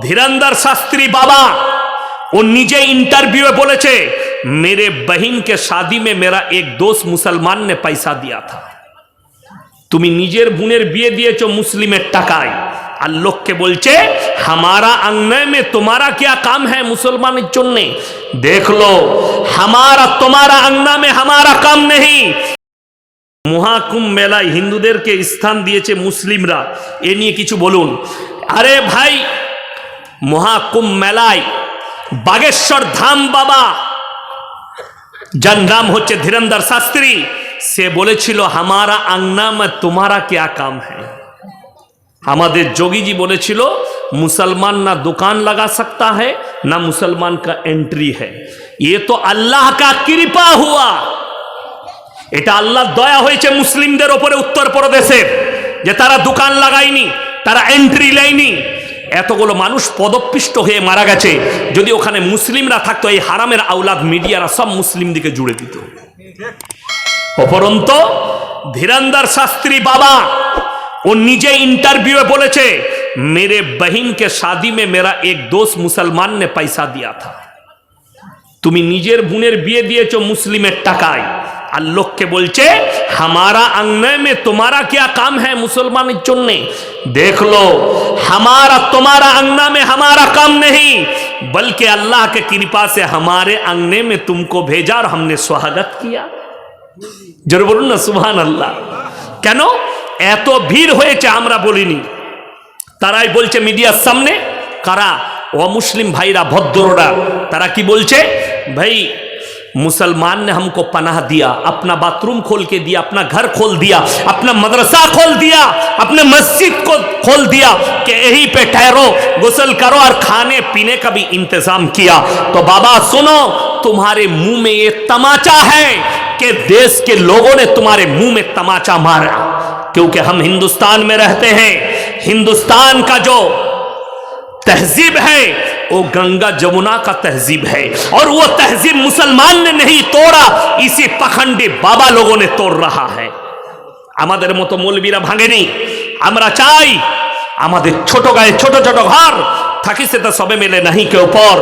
धीरंदर शास्त्री बाबा वो निजे इंटरव्यू में बोले मेरे बहन के शादी में मेरा एक दोस्त मुसलमान ने पैसा दिया था তুমি নিজের বোনের বিয়ে দিয়েছো মুসলিমের টাকায় আর লোককে বলছে হামারা আংনে মে তোমারা क्या काम है মুসলমানের জন্য দেখ লো হামারা তোমারা আংনা মে হামারা কাম নেই মহাকুম্ভ মেলায় হিন্দুদেরকে স্থান দিয়েছে মুসলিমরা এ নিয়ে কিছু বলুন আরে ভাই মহাকুম্ভ মেলায়, বাগেশ্বর ধাম বাবা। যার নাম হচ্ছে ধীরেন্দ্র শাস্ত্রী, সে বলেছিল, হামারা আংনাম তোমারা কেয়া কাম হ্যাঁ আমাদের যোগীজি বলেছিল, মুসলমান না দোকান লাগা সকতা হ্যাঁ না মুসলমান কা এন্ট্রি হ্যাঁ এ তো আল্লাহ কা কৃপা হুয়া। এটা আল্লাহ দয়া হয়েছে মুসলিমদের ওপরে উত্তরপ্রদেশের, যে তারা দোকান লাগায়নি, তারা এন্ট্রি লেয়নি। এতগুলো মানুষ পদপিষ্ট হয়ে মারা গেছে, যদি ওখানে মুসলিমরা থাকতো, এই হারামের আউলাদ মিডিয়ারা সব মুসলিম দিকে জুড়ে দিত। অপরন্ত ধীরান্দার শাস্ত্রী বাবা, ও নিজে ইন্টারভিউ বলেছে, মেরে বহিন কে শাদি মে মেরা এক দোষ মুসলমান নে পয়সা দিয়া থা। তুমি নিজের বোনের বিয়ে দিয়েছ মুসলিমের টাকায়। আর লোককে বলছে হামারা আংনে মে তোমারা क्या काम है মুসলমানের জন্য देख लो हमारा तुम्हारा अंगना में हमारा काम नहीं बल्कि अल्लाह के कृपा से हमारे अंगने में तुमको भेजा और हमने स्वागत किया জোরে বলুন না সুবহান আল্লাহ কেন এত ভিড় হয়েছে আমরা বলিনি তারাই বলছে মিডিয়ার সামনে কারা অমুসলিম ভাইরা ভদ্ররা তারা কি বলছে ভাই मुसलमान ने हमको पनाह दिया, अपना बाथरूम खोल के दिया, अपना घर खोल दिया, अपना मदरसा खोल दिया, अपने मस्जिद को खोल दिया कि यहीं पे ठहरो, गुसल करो और खाने पीने का भी इंतज़ाम किया। तो बाबा, सुनो, तुम्हारे मुँह में ये तमाचा है कि देश के लोगों ने तुम्हारे मुँह में तमाचा मारा। क्योंकि हम हिंदुस्तान में रहते हैं, हिंदुस्तान का जो तहजीब है वो गंगा जमुना का तहजीब है और वो तहजीब मुसलमान ने नहीं तोड़ा इसी पखंडी बाबा लोगों ने तोड़ रहा है আমাদের মতো মৌলবীরা ভাঙেনি আমরা চাই আমাদের ছোট গায়ে ছোট ছোট ঘর থাকি সেটা সবে মেলে নাহি কেউ পর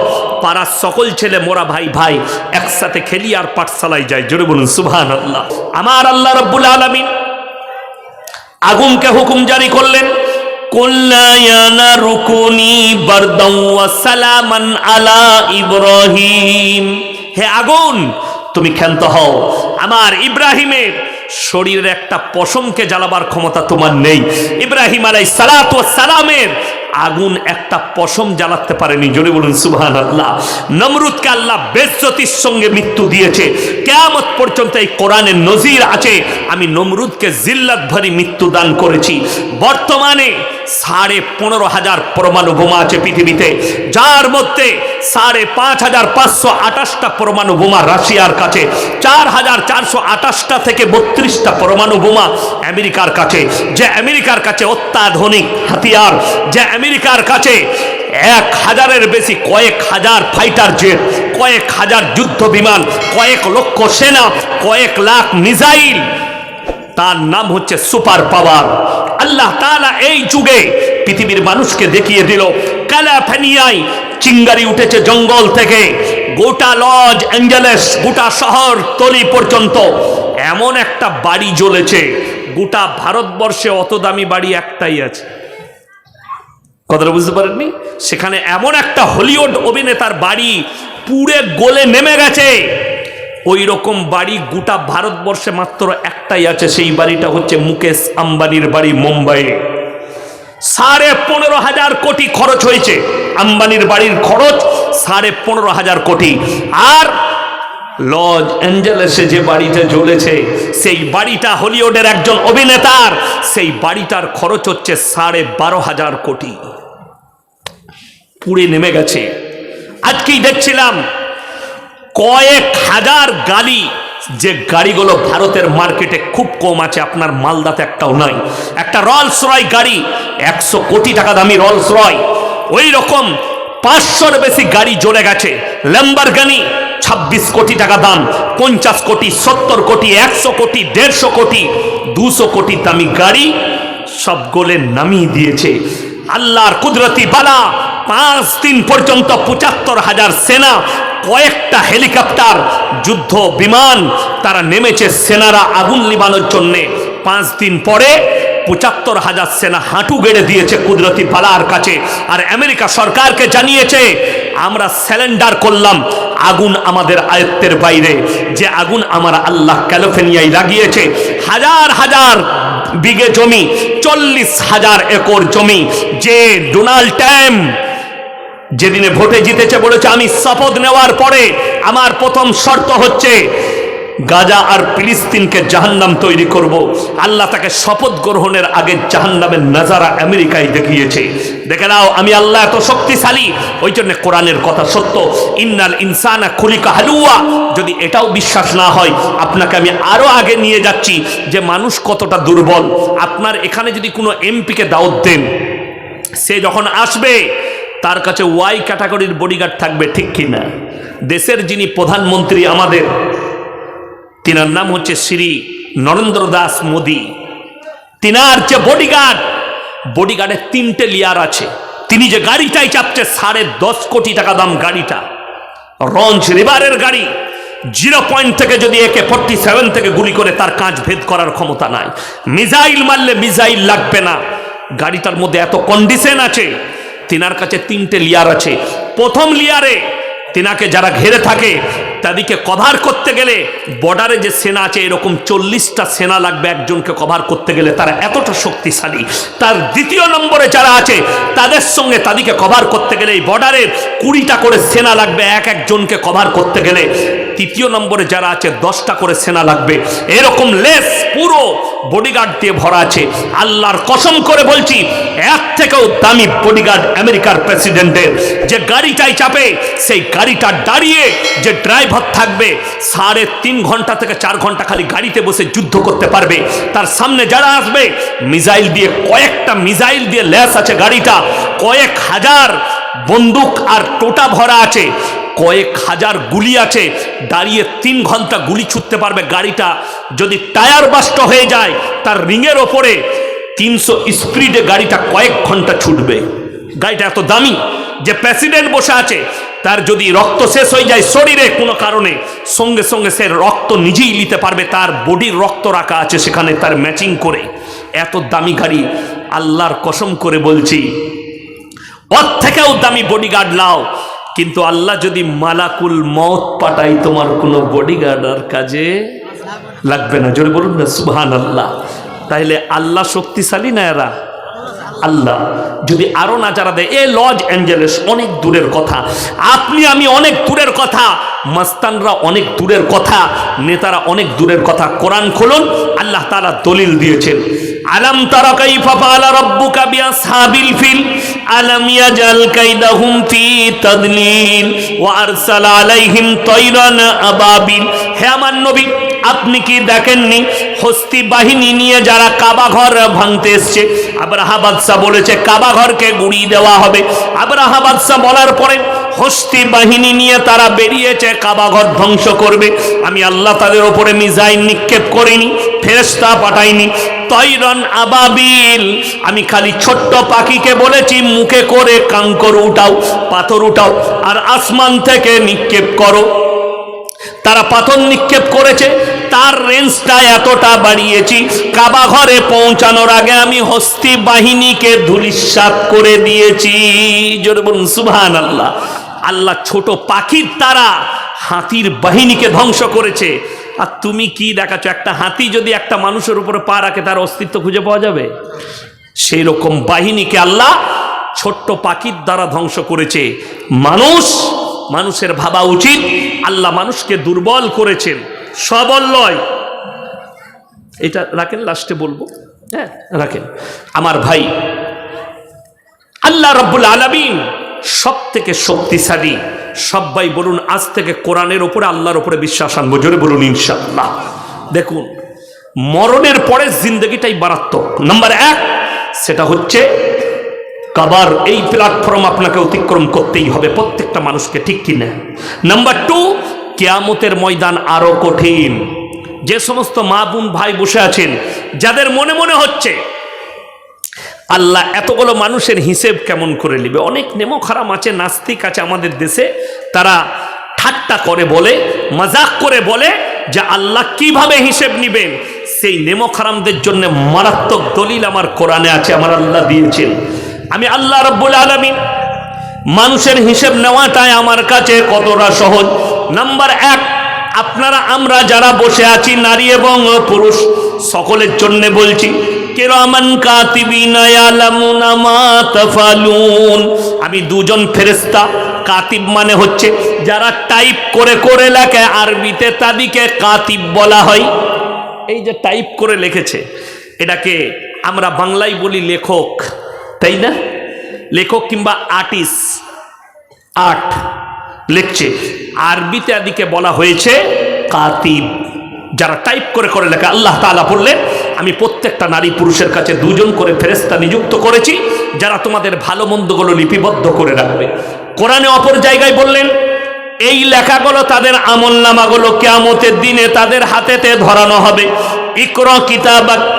পাড়ার সকল ছেলে মোরা ভাই ভাই একসাথে খেলি আর পাঠশালায় যাই জোরে বলুন সুবহান আল্লাহ আমার আল্লাহ রব্বুল আলমিন আগুনকে হুকুম জারি করলেন বারদাও ওয়া সালামান আলা ইব্রাহিম। হে আগুন, তুমি ক্ষান্ত হও। আমার ইব্রাহিমের শরীরের একটা পশমকে জ্বালাবার ক্ষমতা তোমার নেই। ইব্রাহিম আলাই সালাত সালামের আগুন একটা পশম জ্বালাতে পারেনি। জোরে বলুন সুবহান আল্লাহ নমরুদকে আল্লাহ বেজ্জতির সঙ্গে মৃত্যু দিয়েছে। কেয়ামত পর্যন্ত এই কোরআনের নজির আছে। আমি নমরুদকে জিল্লাত ভরি মৃত্যু দান করেছি। বর্তমানে সাড়ে পনেরো হাজার পরমাণু বোমা আছে পৃথিবীতে। যার মধ্যে সাড়ে পাঁচ হাজার পাঁচশো আঠাশটা পরমাণু বোমা রাশিয়ার কাছে, চার হাজার চারশো আঠাশটা থেকে বত্রিশটা পরমাণু বোমা আমেরিকার কাছে। যে আমেরিকার কাছে অত্যাধুনিক হাতিয়ার, যে আমেরিকার কাছে এক হাজারের বেশি, কয়েক হাজার ফাইটার জেট, কয়েক হাজার যুদ্ধ বিমান, কয়েক লক্ষ সেনা, কয়েক লাখ মিসাইল। তার নাম হচ্ছে সুপার পাওয়ার। আল্লাহ তাআলা এই যুগে পৃথিবীর মানুষকে দেখিয়ে দিল ক্যালিফোর্নিয়ায় চিঙ্গারি উঠেছে জঙ্গল থেকে। গোটা লজ অ্যাঞ্জেলেস, গোটা শহর তলি পর্যন্ত। এমন একটা বাড়ি জ্বলেছে, গোটা ভারতবর্ষে অত দামি বাড়ি একটাই আছে। কথাটা বুঝতে পারেননি? সেখানে এমন একটা হলিউড অভিনেতার বাড়ি পুড়ে গোলে নেমে গেছে। ওই রকম বাড়ি গোটা ভারতবর্ষে মাত্র একটাই আছে, সেই বাড়িটা হচ্ছে মুকেশ আম্বানির বাড়ি মুম্বাইয়ে সাড়ে পনেরো হাজার কোটি খরচ হয়েছে আম্বানির বাড়ির খরচ, সাড়ে পনেরো হাজার কোটি। আর লজ অ্যাঞ্জেলেসে যে বাড়িটা জ্বলেছে, সেই বাড়িটা হলিউডের একজন অভিনেতার, সেই বাড়িটার খরচ হচ্ছে সাড়ে বারো হাজার কোটি। পুড়ে নেমে গেছে। আজকেই দেখছিলাম কয়েক হাজার গাড়ি যে গাড়িগুলো ভারতের মার্কেটে খুব কম আছে, আপনার মালদাতে একটাও নাই। একটা রলস রয় গাড়ি, একশো কোটি টাকা দামি রলস রয় ওই রকম পাঁচশোর বেশি গাড়ি জ্বলে গেছে। ল্যাম্বারগানি, ছাব্বিশ কোটি টাকা দাম, পঞ্চাশ কোটি, সত্তর কোটি, একশো কোটি, দেড়শো কোটি, দুশো কোটি দামি গাড়ি সব গোলে নামিয়ে দিয়েছে। আল্লাহর কুদরতি বালা, পাঁচ দিন পর্যন্ত পঁচাত্তর হাজার সেনা কয়েকটা হেলিকপ্টার, যুদ্ধ, বিমান, তারা নেমেছে সেনারা আগুন লিবানোর জন্যে। পাঁচ দিন পরে পঁচাত্তর হাজার সেনা হাঁটু গেড়ে দিয়েছে কুদরতি বালার কাছে। আর আমেরিকা সরকারকে জানিয়েছে, আমরা স্যালেন্ডার করলাম আগুন আমাদের আয়ত্তের বাইরে। যে আগুন আমার আল্লাহ ক্যালিফোর্নিয়ায় লাগিয়েছে, হাজার হাজার বিঘে জমি, চল্লিশ হাজার একর জমি। যে ডোনাল্ড ট্যাম যেদিনে ভোটে জিতেছে বলেছে, আমি শপথ নেওয়ার পরে আমার প্রথম শর্ত হচ্ছে গাজা আর ফিলিস্তিনকে জাহান্নাম তৈরি করব। আল্লাহ তাকে শপথ গ্রহণের আগে জাহান্নামের নাজারা আমেরিকায় দেখিয়েছে। দেখে নাও, আমি আল্লাহ এত শক্তিশালী, ওই জন্য কোরআনের কথা সত্য, ইন্নাল ইনসানা খুলিকা হালুয়া যদি এটাও বিশ্বাস না হয়, আপনাকে আমি আরও আগে নিয়ে যাচ্ছি যে মানুষ কতটা দুর্বল। আপনার এখানে যদি কোনো এমপিকে দাওয়াত দেন, সে যখন আসবে তার কাছে ওয়াই ক্যাটাগরির বডিগার্ড থাকবে ঠিক কিনা? দেশের যিনি প্রধানমন্ত্রী আমাদের, তিনার নাম হচ্ছে শ্রী নরেন্দ্র দাস মোদী। তিনার যে বডিগার্ড বডিগার্ডের তিনটে লেয়ার আছে। তিনি যে গাড়িটাই চাপছে, সাড়ে দশ কোটি টাকা দাম গাড়িটা। রঞ্জ রিভারের গাড়ি জিরো পয়েন্ট থেকে যদি একে ফোর্টি সেভেন থেকে গুলি করে তার কাঁচ ভেদ করার ক্ষমতা নাই। মিজাইল মারলে মিসাইল লাগবে না। গাড়িটার মধ্যে এত কন্ডিশন আছে তিনার কাছে তিনটে লিয়ার আছে। প্রথম লিয়ারে তিনাকে যারা ঘেরে থাকে তাদেরকে কভার করতে গেলে বর্ডারে যে সেনা আছে, এরকম চল্লিশটা সেনা লাগবে একজনকে কভার করতে গেলে। তারা এতটা শক্তিশালী। তার দ্বিতীয় নম্বরে যারা আছে, তাদের সঙ্গে তাদেরকে কভার করতে গেলে এই বর্ডারের কুড়িটা করে সেনা লাগবে, এক একজনকে কভার করতে গেলে। তৃতীয় নম্বরে যারা আছে, দশটা করে সেনা লাগবে। এরকম লেস পুরো বডিগার্ড দিয়ে ভরা আছে। আল্লাহর কসম করে বলছি এক থেকেও দামি বডিগার্ড আমেরিকার প্রেসিডেন্টের যে গাড়িটাই চাপে, সেই গাড়িটা দাঁড়িয়ে যে ড্রাইভার থাকবে, সাড়ে তিন ঘণ্টা থেকে চার ঘণ্টা খালি গাড়িতে বসে যুদ্ধ করতে পারবে। তার সামনে যারা আসবে, মিসাইল দিয়ে কয়েকটা মিসাইল দিয়ে ল্যাস আছে গাড়িটা, কয়েক হাজার বন্দুক আর টোটা ভরা আছে, কয়েক হাজার গুলি আছে, দাঁড়িয়ে তিন ঘণ্টা গুলি ছুটতে পারবে গাড়িটা। যদি টায়ার বাস্ট হয়ে যায়, তার রিংয়ের ওপরে তিনশো স্পিডে গাড়িটা কয়েক ঘণ্টা ছুটবে। গাড়িটা এত দামি যে প্রেসিডেন্ট বসে আছে, তার যদি রক্ত শেষ হয়ে যায় শরীরে কোনো কারণে, সঙ্গে সঙ্গে সে রক্ত নিজেই নিতে পারবে, তার বডির রক্ত রাখা আছে সেখানে তার ম্যাচিং করে। এত দামি গাড়ি, আল্লাহর কসম করে বলছি। ওর থেকেও দামি বডিগার্ড লাও কিন্তু আল্লাহ যদি মালাকুল মত পাঠাই তোমার কোনো বডিগার্ড আর কাজে লাগবে না। জোরে বলুন না সুবহান আল্লাহ তাইলে আল্লাহ শক্তিশালী না এরা? আল্লাহ যদি আরও না যারা দেয়, এ লজ অ্যাঞ্জেলেস, অনেক দূরের কথা। আপনি আমি অনেক দূরের কথা, মাস্তানরা অনেক দূরের কথা, নেতারা অনেক দূরের কথা। কোরআন খুলুন, আল্লাহ তারা দলিল দিয়েছেন। আলাম তারা ফিল, আলাম ফি আলাইহিম হে আমার নবী আপনি কি দেখেননি? হস্তি বাহিনী নিয়ে যারা কাবা ঘর ভাঙতে এসছে, আবরাহা বাদশাহ বলেছে কাবা ঘরকে দেওয়া হবে। আবরাহা বাদশাহ বলার পরে হস্তি বাহিনী নিয়ে তারা বেরিয়েছে কাবা ঘর ধ্বংস করবে। আমি আল্লাহ তাদের ওপরে মিজাইল নিক্ষেপ করিনি ফেরেস্তা পাঠাইনি। তৈরন আবাবিল, আমি খালি ছোট্ট পাখিকে বলেছি, মুখে করে কাঙ্কর উঠাও, পাথর উঠাও, আর আসমান থেকে নিক্ষেপ করো। তারা পাথর নিক্ষেপ করেছে, তার রেঞ্জটা এতটা বাড়িয়েছি। কাবা ঘরে পৌঁছানোর আগে আমি হস্তি বাহিনীকে ধুলিসাত করে দিয়েছি। জোরে বলুন আল্লাহ আল্লাহ ছোট পাখির তারা হাতির বাহিনীকে ধ্বংস করেছে। আর তুমি কি দেখাচ্ছ? একটা হাতি যদি একটা মানুষের উপরে পা রাখে, তার অস্তিত্ব খুঁজে পাওয়া যাবে? সেই রকম বাহিনীকে আল্লাহ ছোট্ট পাখির দ্বারা ধ্বংস করেছে। মানুষ মানুষের ভাবা উচিত। আল্লাহ মানুষকে দুর্বল করেছেন, সবল লয় এটা রাখেন লাস্টে বলব। হ্যাঁ রাখেন। আমার ভাই, আল্লাহ রব্বুল আলমিন সব থেকে শক্তিশালী সবাই বলুন, আজ থেকে কোরআনের ওপরে আল্লাহর ওপরে বিশ্বাস আনব। জোরে বলুন, ইনশাআল্লাহ। দেখুন, মরণের পরে জিন্দগিটাই মারাত্মক। নাম্বার এক, সেটা হচ্ছে কাবার, এই প্ল্যাটফর্ম আপনাকে অতিক্রম করতেই হবে, প্রত্যেকটা মানুষকে ঠিক কিনা? নাম্বার টু কেয়ামতের ময়দান আরও কঠিন। যে সমস্ত মা বোন ভাই বসে আছেন, যাদের মনে মনে হচ্ছে, আল্লাহ এতগুলো মানুষের হিসেব কেমন করে নেবে? অনেক নেমো আছে, নাস্তিক আছে আমাদের দেশে, তারা ঠাট্টা করে বলে, মজাক করে বলে যে আল্লাহ কীভাবে হিসেব নিবেন? সেই নেমো খারামদের জন্য মারাত্মক দলিল আমার কোরআনে আছে, আমার আল্লাহ দিয়েছেন। আমি আল্লাহ রব্বুল আলমিন মানুষের হিসেব নেওয়াটাই আমার কাছে কতটা সহজ। নাম্বার এক, আপনারা, আমরা যারা বসে আছি, নারী এবং পুরুষ, সকলের জন্য বলছি, কেরামান আমি দুজন ফেরেশতা, কাতিব মানে হচ্ছে যারা টাইপ করে করে লেখে, আরবিতে তাদিকে কাতিব বলা হয়। এই যে টাইপ করে লিখেছে, এটাকে আমরা বাংলায় বলি লেখক। তাই না? লেখক কিংবা আর্টিস্ট আর্ট লিখছে আরবিতে আদিকে বলা হয়েছে কাতিব। যারা টাইপ করে করে লেখা, আল্লাহ তাআলা বললেন, আমি প্রত্যেকটা নারী পুরুষের কাছে দুজন করে ফেরেস্তা নিযুক্ত করেছি, যারা তোমাদের ভালো মন্দগুলো লিপিবদ্ধ করে রাখবে। কোরআনে অপর জায়গায় বললেন, এই লেখাগুলো তাদের আমল নামাগুলো কেয়ামতের দিনে তাদের হাতেতে ধরানো হবে। ইকর কিতাবাক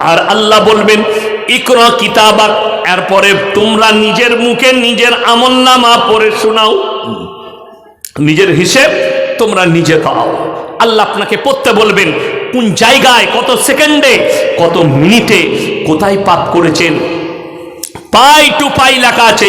আর আল্লাহ বলবেন, ইকর কিতাবাক এরপরে তোমরা নিজের মুখে নিজের আমল নামা পড়ে শোনাও। নিজের হিসেব তোমরা নিজে পাও। আল্লাহ আপনাকে পড়তে বলবেন, কোন জায়গায়, কত সেকেন্ডে, কত মিনিটে, কোথায় পাপ করেছেন? পাই টু পাই লেখা আছে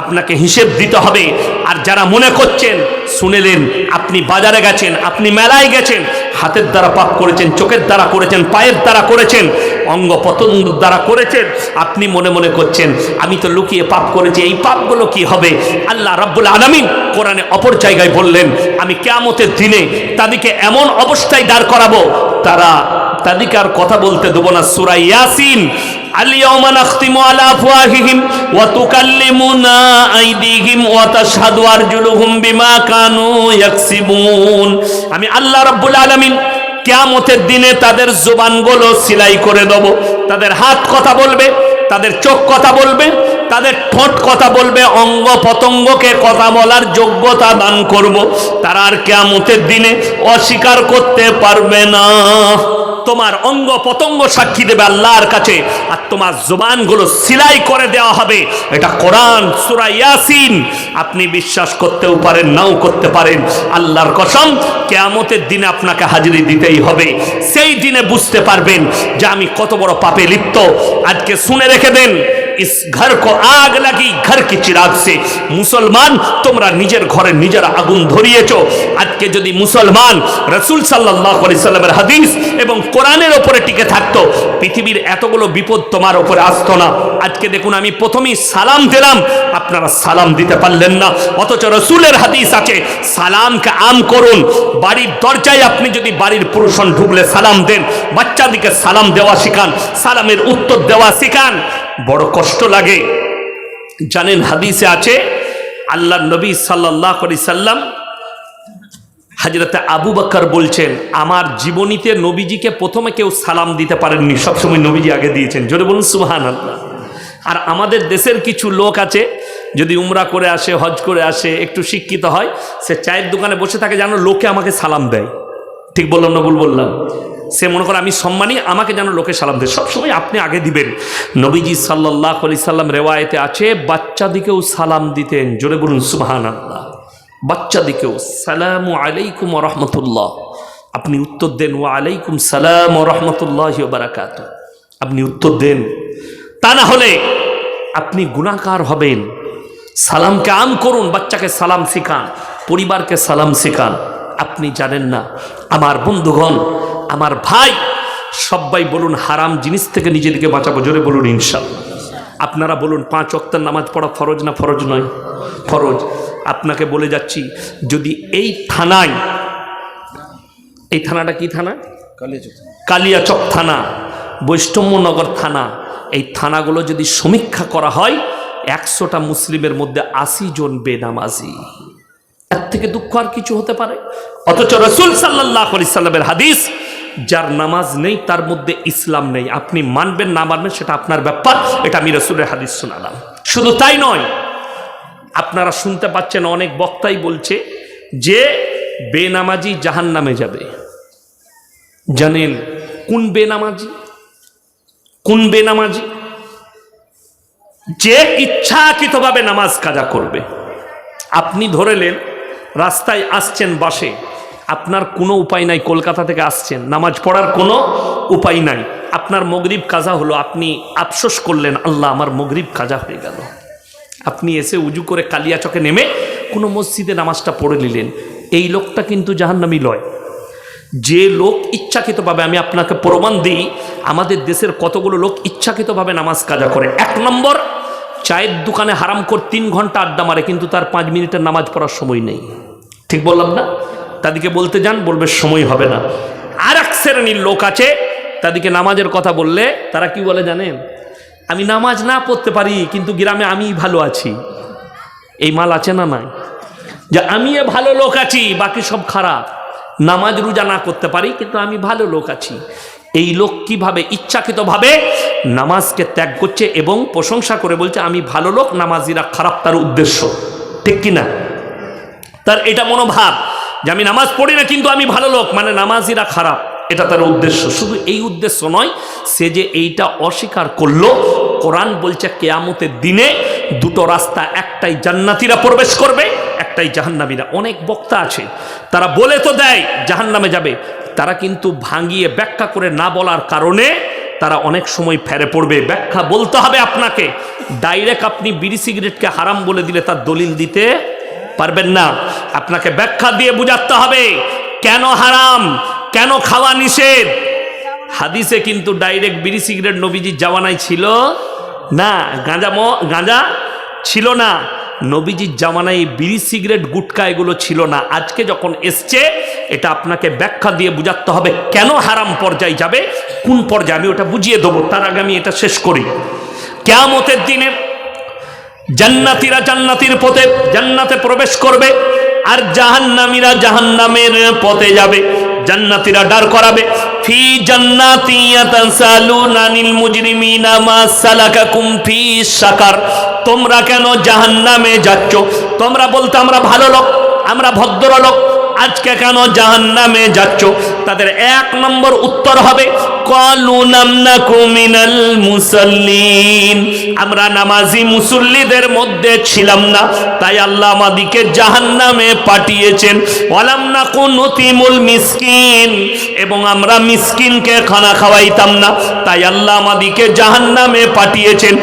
আপনাকে হিসেব দিতে হবে। আর যারা মনে করছেন, শুনেলেন, আপনি বাজারে গেছেন, আপনি মেলায় গেছেন, হাতের দ্বারা পাপ করেছেন, চোখের দ্বারা করেছেন, পায়ের দ্বারা করেছেন অঙ্গ পতঙ্গ দ্বারা করেছেন, আপনি মনে মনে করছেন, আমি তো লুকিয়ে পাপ করেছি, এই পাপগুলো কি হবে? আল্লাহ রাব্বুল আলামিন কোরআনে অপর জায়গায় বললেন, আমি কেয়ামতের দিনে তাদেরকে এমন অবস্থায় দাঁড় করাবো, তারা তাদেরকে আর কথা বলতে দেবো না সুরা ইয়াসিন اليوم نختم على أفواههم وتكلمنا أيديهم وتشهد أرجلهم بما كانوا يكسبون আমি আল্লাহ রাব্বুল আলামিন কিয়ামতের দিনে তাদের জোবানগুলো সিলাই করে দেব তাদের হাত কথা বলবে তাদের চোখ কথা বলবে তাদের ঠোঁট কথা বলবে অঙ্গ পতঙ্গকে কথা বলার যোগ্যতা দান করব তারা আর কেয়ামতের দিনে অস্বীকার করতে পারবে না তোমার অঙ্গ পতঙ্গ সাক্ষী দেবে আল্লাহর কাছে, আর তোমার জোবানগুলো সিলাই করে দেওয়া হবে। এটা কোরআন, সুরা ইয়াসিন। আপনি বিশ্বাস করতেও পারেন, নাও করতে পারেন। আল্লাহর কসম, কেয়ামতের দিনে আপনাকে হাজিরি দিতেই হবে। সেই দিনে বুঝতে পারবেন যে আমি কত বড় পাপে লিপ্ত। আজকে শুনে রেখে দেন इस घर को आग लगी घर की चिराग से মুসলমান তোমরা নিজের ঘরে নিজের আগুন ধরিয়েছো আজকে যদি মুসলমান রসুল সাল্লাহ সাল্লামের হাদিস এবং কোরআনের ওপরে টিকে থাকতো পৃথিবীর এতগুলো বিপদ তোমার ওপরে আসতো না আজকে দেখুন আমি প্রথমেই সালাম দিলাম আপনারা সালাম দিতে পারলেন না অথচ রসুলের হাদিস আছে সালামকে আম করুন বাড়ির দরজায় আপনি যদি বাড়ির পুরুষন ঢুকলে সালাম দেন বাচ্চাদিকে সালাম দেওয়া শিখান সালামের উত্তর দেওয়া শিখান বড় কষ্ট লাগে। জানেন হাদিসে আছে আল্লাহ নবী সাল্লাহ করি সাল্লাম হাজরতে আবু বাক্কর বলছেন, আমার জীবনীতে নবীজিকে প্রথমে কেউ সালাম দিতে পারেননি। সবসময় নবীজি আগে দিয়েছেন। জোরে বলুন সুহান আল্লাহ আর আমাদের দেশের কিছু লোক আছে, যদি উমরা করে আসে, হজ করে আসে, একটু শিক্ষিত হয়, সে চায়ের দোকানে বসে থাকে, যেন লোকে আমাকে সালাম দেয়। ঠিক বললাম না বললাম? সে মনে করে, আমি সম্মানী, আমাকে যেন লোকে সালাম দেয়। সবসময় আপনি আগে দিবেন। নবীজি সাল্লাহ আলি সাল্লাম রেওয়ায়তে আছে, বাচ্চাদিকেও সালাম দিতেন। জোরে বলুন সুবাহান আল্লাহ বাচ্চাদিকেও, সালাম আলাইকুম রহমতুল্লাহ। আপনি উত্তর দেন ও আলাইকুম সালাম রহমতুল্লাহ বারাকাত আপনি উত্তর দেন, তা না হলে আপনি গুণাকার হবেন। সালামকে আম করুন, বাচ্চাকে সালাম শেখান, পরিবারকে সালাম শেখান। আপনি জানেন না, আমার বন্ধুগণ আমার ভাই সবাই বলুন হারাম জিনিস থেকে নিজেদেরকে বাঁচাবো জোরে বলুন ইনশাল্লাহ। আপনারা বলুন পাঁচ অক্টার নামাজ পড়া ফরজ না ফরজ নয়? ফরজ। আপনাকে বলে যাচ্ছি যদি এই থানায় এই থানাটা কি থানা? কালিয়াচক থানা। বৈষ্ণবনগর থানা এই থানাগুলো যদি সমীক্ষা করা হয় একশোটা মুসলিমের মধ্যে আশি জন বেনামাজি। এর থেকে দুঃখ আর কিছু হতে পারে? অথচ রসুল সাল্লাহ সাল্লামের হাদিস যার নামাজ নেই, তার মধ্যে ইসলাম নেই। আপনি মানবেন, না মানবেন, সেটা আপনার ব্যাপার। এটা আমি রসুলের হাদিস শোনালাম। শুধু তাই নয়, আপনারা শুনতে পাচ্ছেন অনেক বক্তাই বলছে যে, বেনামাজি জাহান নামে যাবে। জানেন কোন বেনামাজি? কোন বেনামাজি? যে ইচ্ছাকৃতভাবে নামাজ কাজা করবে। আপনি ধরেলেন রাস্তায় আসছেন বাসে আপনার কোনো উপায় নাই, কলকাতা থেকে আসছেন। নামাজ পড়ার কোনো উপায় নাই। আপনার মগরিব কাজা হলো, আপনি আফসোস করলেন, আল্লাহ আমার মগরিব কাজা হয়ে গেল। আপনি এসে উজু করে কালিয়া চকে নেমে কোনো মসজিদে নামাজটা পড়ে নিলেন। এই লোকটা কিন্তু জাহান্নামি লয়। যে লোক ইচ্ছাকৃতভাবে আমি আপনাকে প্রমাণ দিই, আমাদের দেশের কতগুলো লোক ইচ্ছাকৃতভাবে নামাজ কাজা করে। এক নম্বর, চায়ের দোকানে হারাম কর তিন ঘণ্টা আড্ডা মারে, কিন্তু তার পাঁচ মিনিটের নামাজ পড়ার সময় নেই। ঠিক বললাম না? তাদেরকে বলতে যান, বলবে সময় হবে না। আর এক শ্রেণির লোক আছে, তাদেরকে নামাজের কথা বললে, তারা কি বলে জানেন? আমি নামাজ না পড়তে পারি, কিন্তু গ্রামে আমি ভালো আছি। এই মাল আছে না নাই? যে আমি ভালো লোক আছি, বাকি সব খারাপ। নামাজ রোজা না করতে পারি, কিন্তু আমি ভালো লোক আছি। এই লোক কীভাবে ইচ্ছাকৃতভাবে নামাজকে ত্যাগ করছে এবং প্রশংসা করে বলছে, আমি ভালো লোক, নামাজিরা খারাপ তার উদ্দেশ্য। ঠিক কি না তার এটা মনোভাব। যে আমি নামাজ পড়ি না, কিন্তু আমি ভালো লোক। মানে নামাজিরা খারাপ। এটা তার উদ্দেশ্য। শুধু এই উদ্দেশ্য নয়, সে যে এইটা অস্বীকার করল, কোরআন বলছে কেয়ামতের দিনে দুটো রাস্তা, একটাই জান্নাতিরা প্রবেশ করবে, একটাই জাহান্নামীরা। অনেক বক্তা আছে, তারা বলে তো দেয়, জাহান্নামে যাবে। তারা কিন্তু ভাঙিয়ে ব্যাখ্যা করে না বলার কারণে তারা অনেক সময় ফেরে পড়বে। ব্যাখ্যা বলতে হবে আপনাকে। ডাইরেক্ট আপনি বিড়ি সিগারেটকে হারাম বলে দিলে তার দলিল দিতে পারবেন না। আপনাকে ব্যাখ্যা দিয়ে বুঝাতে হবে, কেন হারাম, কেন খাওয়া নিষেধ? হাদিসে কিন্তু ডাইরেক্ট বিড়ি সিগারেট নবীজির জামানায় ছিল না, গাঁজা ম, গাঁজা ছিল না। নবীজির জামানায় বিড়ি সিগারেট গুটকা এগুলো ছিল না। আজকে যখন এসছে, এটা আপনাকে ব্যাখ্যা দিয়ে বুঝাতে হবে, কেন হারাম পর্যায়ে যাবে, কোন পর্যায়ে? আমি ওটা বুঝিয়ে দেবো, তার আগে আমি এটা শেষ করি। কেয়ামতের দিনে জান্নাতিরা জান্নাতির পথে, জান্নাতে প্রবেশ করবে আর জাহান্নামীরা জাহান্নামের পথে যাবে। জান্নাতিরা ডার করাবে। ফি জান্নাতি মুজরিমিনা মা ফি সাকার। তোমরা কেন জাহান্নামে যাচ্ছ? তোমরা বলতে আমরা ভালো লোক, আমরা ভদ্রলোক আজকে কেন জাহান্নামে যাচ্ছ? তাদের এক নম্বর উত্তর হবে আমরা নামাজি মুসল্লিদের মধ্যে ছিলাম না, তাই আল্লাহ আমাদিকে জাহান্নামে পাঠিয়েছেন। ওয়ালাম নাকু নতিমুল মিসকিন। এবং আমরা মিসকিনকে খানা খাওয়াইতাম না, তাই আল্লাহ আমাদিকে পাঠিয়েছেন।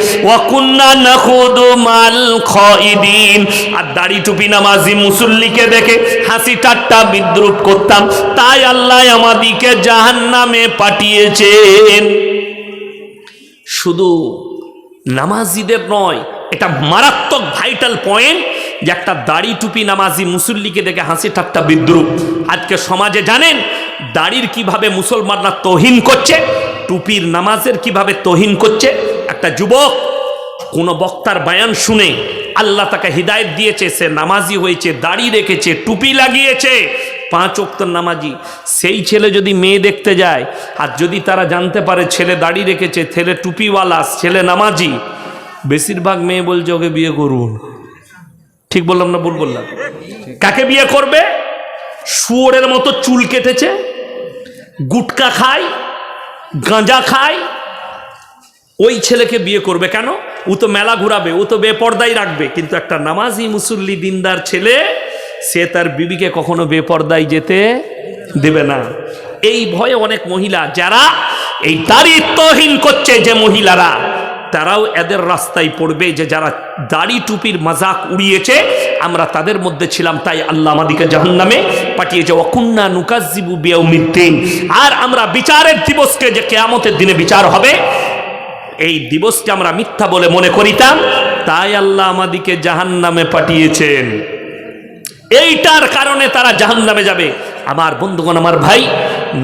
নাখুদু মাল খাইদিন। আর দাড়ি টুপি নামাজি মুসল্লিকে দেখে হাসি ঠাট্টা বিদ্রুপ করতাম, তাই আল্লাহ আমাদিকে জাহান্নামে পাঠিয়েছেন। শুধু নামাজিদের নয়, এটা মারাত্মক ভাইটাল পয়েন্ট যে একটা দাড়ি টুপি নামাজি মুসল্লিকে দেখে হাসি ঠাট্টা বিদ্রুপ। আজকে সমাজে জানেন, দাড়ির কীভাবে মুসলমানরা তহিন করছে, টুপির নামাজের কীভাবে তহিন করছে। একটা যুবক, কোনো বক্তার বায়ান শুনে আল্লাহ তাকে হৃদায়ত দিয়েছে, সে নামাজি হয়েছে, দাড়ি রেখেছে, টুপি লাগিয়েছে পাঁচ অক্তর নামাজি। সেই ছেলে যদি মেয়ে দেখতে যায়, আর যদি তারা জানতে পারে ছেলে দাড়ি রেখেছে, ছেলে টুপিওয়ালা, ছেলে নামাজি, বেশিরভাগ মেয়ে বলছে, ওকে বিয়ে করুন। ঠিক বললাম না ভুল বললাম? কাকে বিয়ে করবে? শুয়োরের মতো চুল কেটেছে, গুটকা খায়, গাঁজা খায়, ওই ছেলেকে বিয়ে করবে কেন? ও তো মেলা ঘুরাবে, ও তো বেপর্দাই রাখবে। কিন্তু একটা নামাজি মুসল্লি, দিনদার ছেলে সে তার বিবিকে কখনো বেপর্দায় যেতে দেবে না। এই ভয়ে অনেক মহিলা, যারা এই দারিত্বহীন করছে যে মহিলারা, তারাও এদের রাস্তায় পড়বে যে যারা দাড়ি টুপির মাজাক উড়িয়েছে, আমরা তাদের মধ্যে ছিলাম, তাই আল্লাহ আমাদিকে জাহান্নামে পাঠিয়েছে। অকুন্না নুকাজিবু বিয়ৌমিদ্দিন আর আমরা বিচারের দিবসকে যে কেয়ামতের দিনে বিচার হবে, এই দিবসকে আমরা মিথ্যা বলে মনে করিতাম, তাই আল্লাহ আমাদিকে জাহান নামে পাঠিয়েছেন। এইটার কারণে তারা জাহান নামে যাবে। আমার বন্ধুগণ, আমার ভাই,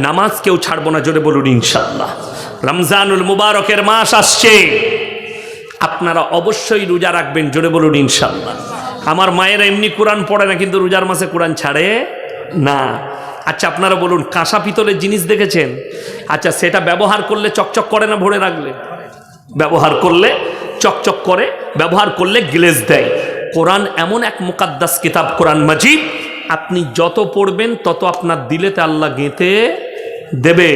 নামাজ কেউ ছাড়বো না, জোরে বলুন ইনশাল্লাহ রমজানুল মুবারকের মাস আসছে। আপনারা অবশ্যই রোজা রাখবেন, জোরে বলুন ইনশাল্লাহ আমার মায়েরা এমনি কোরআন পড়ে না, কিন্তু রোজার মাসে কোরআন ছাড়ে না। আচ্ছা আপনারা বলুন, কাঁসা পিতলের জিনিস দেখেছেন? আচ্ছা সেটা ব্যবহার করলে চকচক করে না ভরে রাখলে? ব্যবহার করলে চকচক করে, ব্যবহার করলে গ্লেজ দেয়। কোরআন এমন এক মুকাদ্দাস কিতাব, কোরআন মাজিদ। আপনি যত পড়বেন, তত আপনার দিলেতে আল্লাহ গেঁথে দেবে।